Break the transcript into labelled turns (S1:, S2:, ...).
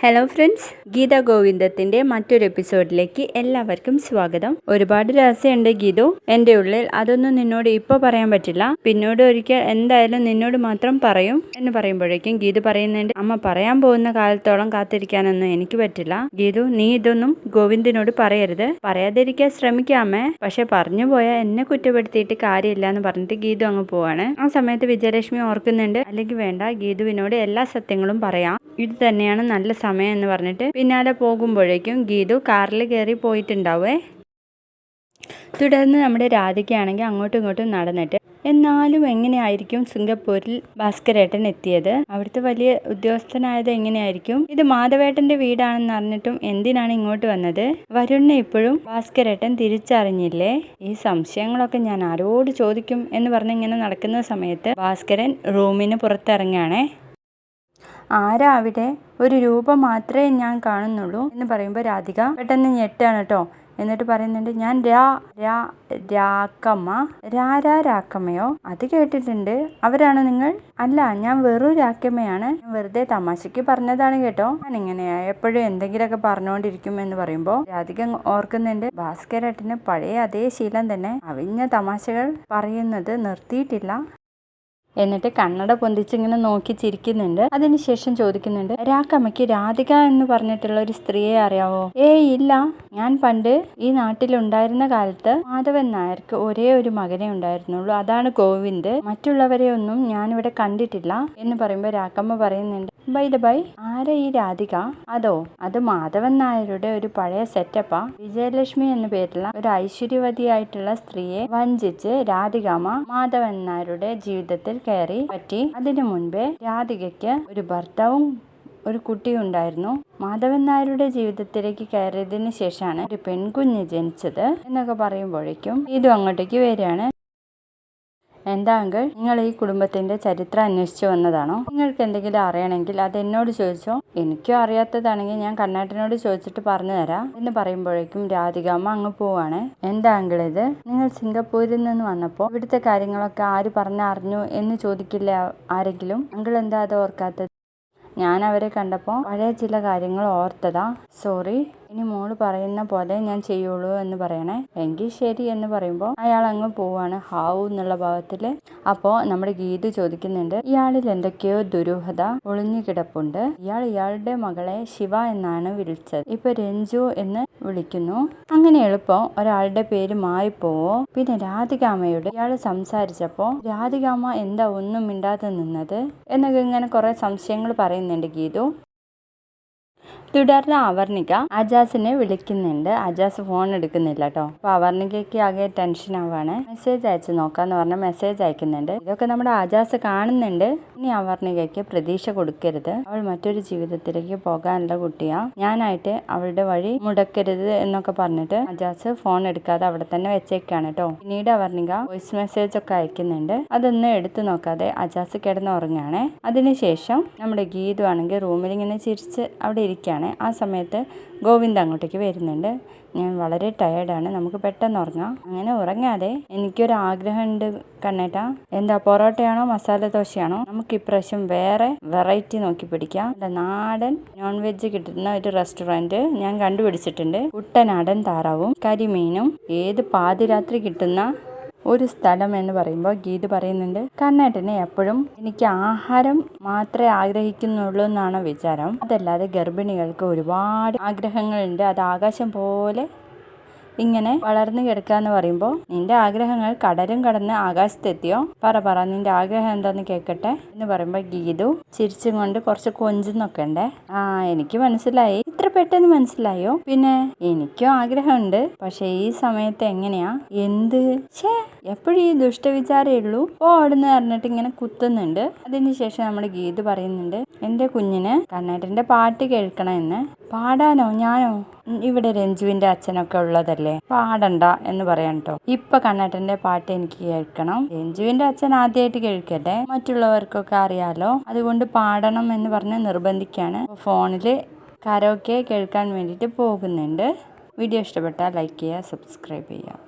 S1: Hello friends Geetha ഗോവിന്ദത്തിന്റെ മറ്റൊരു എപ്പിസോഡിലേക്ക് എല്ലാവർക്കും സ്വാഗതം. ഒരുപാട് രഹസ്യമുണ്ട് ഗീതു. എന്റെ ഉള്ളിൽ അതൊന്നും നിന്നോട് ഇപ്പോൾ പറയാൻ പറ്റില്ല. പിന്നോട് ഒരിക്കൽ എന്തായാലും നിന്നോട് മാത്രം പറയും എന്ന് പറയുമ്പോഴേക്കും ഗീതു പറയുന്നുണ്ട് അമ്മ പറയാൻ പോകുന്ന കാലത്തോളം കാത്തിരിക്കാനൊന്നും എനിക്ക് പറ്റില്ല. ഗീതു നീ ഇതൊന്നും ഗോവിന്ദിനോട് പറയരുത്. പറയാതിരിക്കാൻ ശ്രമിക്കാമേ പക്ഷെ പറഞ്ഞു പോയാൽ എന്നെ കുറ്റപ്പെടുത്തിയിട്ട് കാര്യമില്ല എന്ന് പറഞ്ഞിട്ട് ഗീതു അങ്ങ് പോവാണ്. ആ സമയത്ത് വിജയലക്ഷ്മി ഓർക്കുന്നുണ്ട് അല്ലെങ്കിൽ വേണ്ട ഗീതുവിനോട് എല്ലാ സത്യങ്ങളും പറയാം. ഇത് തന്നെയാണ് നല്ല സമയം എന്ന് പറഞ്ഞിട്ട് പിന്നാലെ പോകുമ്പോഴേക്കും ഗീതു കാറിൽ കയറി പോയിട്ടുണ്ടാവേ. തുടർന്ന് നമ്മുടെ രാധികയാണെങ്കിൽ അങ്ങോട്ടും ഇങ്ങോട്ടും നടന്നിട്ട് എന്നാലും എങ്ങനെയായിരിക്കും സിംഗപ്പൂരിൽ ഭാസ്കരേട്ടൻ എത്തിയത്? അവിടുത്തെ വലിയ ഉദ്യോഗസ്ഥനായത് എങ്ങനെയായിരിക്കും? ഇത് മാധവേട്ടന്റെ വീടാണെന്ന് അറിഞ്ഞിട്ടും എന്തിനാണ് ഇങ്ങോട്ട് വന്നത്? വരുണിനെ ഇപ്പോഴും ഭാസ്കരേട്ടൻ തിരിച്ചറിഞ്ഞില്ലേ? ഈ സംശയങ്ങളൊക്കെ ഞാൻ ആരോട് ചോദിക്കും എന്ന് പറഞ്ഞ് ഇങ്ങനെ നടക്കുന്ന സമയത്ത് ഭാസ്കരൻ റൂമിന് പുറത്തിറങ്ങുകയാണേ. ആരാ അവിടെ ഒരു രൂപം മാത്രമേ ഞാൻ കാണുന്നുള്ളൂ എന്ന് പറയുമ്പോൾ രാധിക പെട്ടെന്ന് ഞെട്ടാണ് കേട്ടോ എന്നിട്ട് പറയുന്നുണ്ട് ഞാൻ രാ രാ രാക്കമ്മ. രാരാ രാക്കമ്മയോ? അത് കേട്ടിട്ടുണ്ട്. അവരാണോ നിങ്ങൾ? അല്ല ഞാൻ വെറും രാക്കമ്മയാണ്. വെറുതെ തമാശയ്ക്ക് പറഞ്ഞതാണ് കേട്ടോ. ഞാൻ ഇങ്ങനെയാ എപ്പോഴും എന്തെങ്കിലുമൊക്കെ പറഞ്ഞുകൊണ്ടിരിക്കും എന്ന് പറയുമ്പോൾ രാധിക ഓർക്കുന്നുണ്ട് ഭാസ്കരേട്ടന് പഴയ അതേ ശീലം തന്നെ. അവിഞ്ഞ തമാശകൾ പറയുന്നത് നിർത്തിയിട്ടില്ല. എന്നിട്ട് കണ്ണട പൊന്തിച്ചിങ്ങനെ നോക്കി ചിരിക്കുന്നുണ്ട്. അതിനുശേഷം ചോദിക്കുന്നുണ്ട് രാക്കമ്മയ്ക്ക് രാധിക എന്ന് പറഞ്ഞിട്ടുള്ള ഒരു സ്ത്രീയെ അറിയാവോ? ഏയ് ഇല്ല. ഞാൻ പണ്ട് ഈ നാട്ടിൽ ഉണ്ടായിരുന്ന കാലത്ത് മാധവൻ നായർക്ക് ഒരേ ഒരു മകനെ ഉണ്ടായിരുന്നുള്ളൂ. അതാണ് ഗോവിന്ദ്. മറ്റുള്ളവരെ ഒന്നും ഞാനിവിടെ കണ്ടിട്ടില്ല. എന്ന് പറയുമ്പോൾ രാക്കമ്മ പറയുന്നുണ്ട് ബൈ ദ ബൈ ആരാ ഈ രാധിക? അതോ അത് മാധവൻ നായരുടെ ഒരു പഴയ സെറ്റപ്പാ വിജയലക്ഷ്മി എന്ന പേരുള്ള ഒരു ഐശ്വര്യവതിയായിട്ടുള്ള സ്ത്രീയെ വഞ്ചിച്ച് രാധികാമ മാധവൻ നായരുടെ ജീവിതത്തിൽ കയറി പറ്റി. അതിനു മുൻപേ രാധികയ്ക്ക് ഒരു ഭർത്താവും ഒരു കുട്ടിയും ഉണ്ടായിരുന്നു. മാധവൻ നായരുടെ ജീവിതത്തിലേക്ക് കയറിയതിന് ശേഷമാണ് ഒരു പെൺകുഞ്ഞ് ജനിച്ചത് എന്നൊക്കെ പറയുമ്പോഴേക്കും ഇതും അങ്ങോട്ടേക്ക് വരികയാണ്. എന്താ അങ്കിൾ നിങ്ങൾ ഈ കുടുംബത്തിന്റെ ചരിത്രം അന്വേഷിച്ചു വന്നതാണോ? നിങ്ങൾക്ക് എന്തെങ്കിലും അറിയണമെങ്കിൽ അത് എന്നോട് ചോദിച്ചോ? എനിക്കും അറിയാത്തതാണെങ്കിൽ ഞാൻ കണ്ണാട്ടിനോട് ചോദിച്ചിട്ട് പറഞ്ഞു തരാം എന്ന് പറയുമ്പോഴേക്കും രാധികാമ്മ അങ്ങ് പോവാണ്. എന്താ അങ്കിൾ ഇത്? നിങ്ങൾ സിംഗപ്പൂരിൽ നിന്ന് വന്നപ്പോൾ ഇവിടുത്തെ കാര്യങ്ങളൊക്കെ ആര് പറഞ്ഞറിഞ്ഞു എന്ന് ചോദിക്കില്ല ആരെങ്കിലും? അങ്കിൾ എന്താ അത് ഓർക്കാത്തത്? ഞാൻ അവരെ കണ്ടപ്പോൾ പഴയ ചില കാര്യങ്ങൾ ഓർത്തതാ. സോറി. ഇനി മോൾ പറയുന്ന പോലെ ഞാൻ ചെയ്യുള്ളൂ എന്ന് പറയണേ. എങ്കിൽ ശരി എന്ന് പറയുമ്പോൾ അയാൾ അങ്ങ് പോവാണ്. ഹാവു എന്നുള്ള ഭാവത്തിൽ അപ്പോൾ നമ്മുടെ ഗീത് ചോദിക്കുന്നുണ്ട് ഇയാളിൽ എന്തൊക്കെയോ ദുരൂഹത ഒളിഞ്ഞു കിടപ്പുണ്ട്. ഇയാൾ ഇയാളുടെ മകളെ ശിവ എന്നാണ് വിളിച്ചത്. ഇപ്പൊ രഞ്ജു എന്ന് വിളിക്കുന്നു. അങ്ങനെ എളുപ്പം ഒരാളുടെ പേര് മാറിപ്പോവോ? പിന്നെ രാധികാമയോട് ഇയാൾ സംസാരിച്ചപ്പോൾ രാധികാമ എന്താ ഒന്നും മിണ്ടാതെ നിന്നത്? എന്നൊക്കെ ഇങ്ങനെ കുറെ സംശയങ്ങൾ പറയുന്നുണ്ട് ഗീതു. തുടർന്ന് അവർണിക അജാസിനെ വിളിക്കുന്നുണ്ട്. അജാസ് ഫോൺ എടുക്കുന്നില്ല കേട്ടോ അപ്പൊ അവർണികയ്ക്ക് ആകെ ടെൻഷൻ ആവാണ്. മെസ്സേജ് അയച്ചു നോക്കാന്ന് പറഞ്ഞ മെസ്സേജ് അയക്കുന്നുണ്ട്. ഇതൊക്കെ നമ്മുടെ അജാസ് കാണുന്നുണ്ട്. ഇനി അവർണികയ്ക്ക് പ്രതീക്ഷ കൊടുക്കരുത്. അവൾ മറ്റൊരു ജീവിതത്തിലേക്ക് പോകാനുള്ള കുട്ടിയാ. ഞാനായിട്ട് അവളുടെ വഴി മുടക്കരുത് എന്നൊക്കെ പറഞ്ഞിട്ട് അജാസ് ഫോൺ എടുക്കാതെ അവിടെ തന്നെ വെച്ചേക്കാണ് കേട്ടോ പിന്നീട് അവർണിക വോയിസ് മെസ്സേജ് ഒക്കെ അയക്കുന്നുണ്ട്. അതൊന്നും എടുത്തു നോക്കാതെ അജാസ് കിടന്ന് ഉറങ്ങാണ് അതിനുശേഷം നമ്മുടെ ഗീതു ആണെങ്കിൽ റൂമിൽ ഇങ്ങനെ ചിരിച്ച് അവിടെ ഇരിക്കുകയാണ് ആ സമയത്ത് ഗോവിന്ദ് അങ്ങോട്ടേക്ക് വരുന്നുണ്ട്. ഞാൻ വളരെ ടയേർഡാണ് നമുക്ക് പെട്ടെന്ന് ഉറങ്ങാം. അങ്ങനെ ഉറങ്ങാതെ എനിക്കൊരു ആഗ്രഹമുണ്ട് കണ്ണേട്ട. എന്താ പൊറോട്ടയാണോ മസാല ദോശയാണോ? നമുക്ക് ഇപ്രാവശ്യം വേറെ വെറൈറ്റി നോക്കി പിടിക്കാം. അല്ല നാടൻ നോൺ വെജ് കിട്ടുന്ന ഒരു റെസ്റ്റോറന്റ് ഞാൻ കണ്ടുപിടിച്ചിട്ടുണ്ട്. കുട്ടനാടൻ താറാവും കരിമീനും ഏത് പാതിരാത്രി കിട്ടുന്ന ഒരു സ്ഥലം എന്ന് പറയുമ്പോൾ ഗീത് പറയുന്നുണ്ട് കണ്ണേട്ടനെ എപ്പോഴും എനിക്ക് ആഹാരം മാത്രമേ ആഗ്രഹിക്കുന്നുള്ളൂ എന്നാണ് വിചാരം. അതല്ലാതെ ഗർഭിണികൾക്ക് ഒരുപാട് ആഗ്രഹങ്ങളുണ്ട്. അത് ആകാശം പോലെ ഇങ്ങനെ വളർന്നു കിടക്കുക എന്ന് പറയുമ്പോൾ നിന്റെ ആഗ്രഹങ്ങൾ കടലും കടന്ന് ആകാശത്തെത്തിയോ? പറ പറ നിന്റെ ആഗ്രഹം എന്താന്ന് കേൾക്കട്ടെ എന്ന് പറയുമ്പോൾ ഗീതു ചിരിച്ചും കൊണ്ട് കുറച്ച് കൊഞ്ചുന്നൊക്കെ ഉണ്ടേ. ആ എനിക്ക് മനസ്സിലായി. പെട്ടെന്ന് മനസ്സിലായോ? പിന്നെ എനിക്കും ആഗ്രഹമുണ്ട്. പക്ഷെ ഈ സമയത്ത് എങ്ങനെയാ? എന്ത്? ഛേ എപ്പോഴും ഈ ദുഷ്ടവിചാരേ ഉള്ളൂ. ഓ അവിടുന്ന് പറഞ്ഞിട്ട് ഇങ്ങനെ കുത്തുന്നുണ്ട്. അതിനുശേഷം നമ്മുടെ ഗീത് പറയുന്നുണ്ട് എന്റെ കുഞ്ഞിന് കണ്ണേട്ടന്റെ പാട്ട് കേൾക്കണമെന്ന്. പാടാനോ ഞാനോ? ഇവിടെ രഞ്ജുവിന്റെ അച്ഛനൊക്കെ ഉള്ളതല്ലേ? പാടണ്ട എന്ന് പറയാൻ കേട്ടോ ഇപ്പൊ കണ്ണേട്ടന്റെ പാട്ട് എനിക്ക് കേൾക്കണം. രഞ്ജുവിന്റെ അച്ഛൻ ആദ്യമായിട്ട് കേൾക്കട്ടെ? മറ്റുള്ളവർക്കൊക്കെ അറിയാലോ? അതുകൊണ്ട് പാടണം എന്ന് പറഞ്ഞ് നിർബന്ധിക്കാണ്. ഫോണിൽ കരോക്കെ കേൾക്കാൻ വേണ്ടിയിട്ട് പോകുന്നുണ്ട്. വീഡിയോ ഇഷ്ടപ്പെട്ടാൽ ലൈക്ക് ചെയ്യുക സബ്സ്ക്രൈബ് ചെയ്യുക.